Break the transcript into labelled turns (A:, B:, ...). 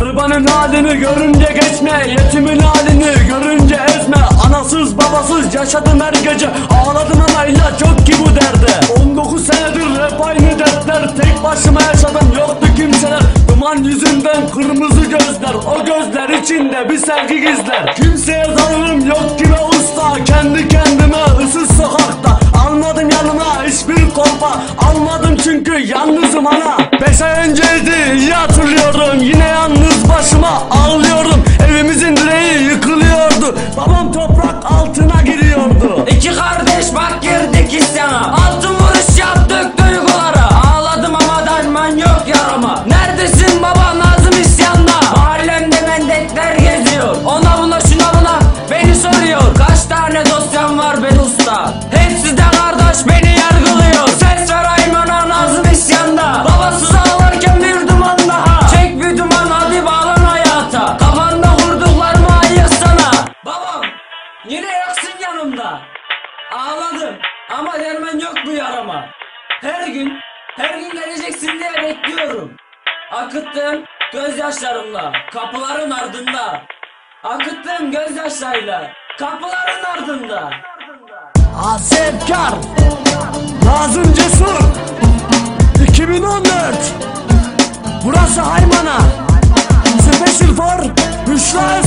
A: Garibanın halini görünce geçme Yetimin halini görünce ezme. Anasız babasız yaşadım her gece. Ağladım ama ilaç yok ki bu derde. 19 senedir hep aynı dertler. Tek başıma yaşadım yoktu kimseler. Duman yüzünden kırmızı gözler. O gözler içinde bir sevgi gizler. Kimseye zararım yok kime usta. Kendi kendime ıssız sokakta. Almadım yanıma hiçbir kolpa. Almadım çünkü yalnızım ana. Beş ay önceydi iyi hatırlıyorum. Yine yalnız toprak altına giriyordu.
B: İki kardeş bak girdik isyana Altın vuruş yaptık duygulara. Ağladım ama derman yok yarama. Neredesin baba Nazım isyanda Mahallemde mendekler geziyor. Ona buna şuna buna beni soruyor. Kaç tane dosyam var ben usta? Hepsi de kardeş beni Ağladım ama derman yok bu yarama. Her gün, her gün geleceksin diye bekliyorum. Akıttım gözyaşlarımla, kapıların ardında. Akıttım gözyaşlarıyla, kapıların ardında.
A: Azemkar Nazım Cesur 2014 Burası Haymana Special for Öztürk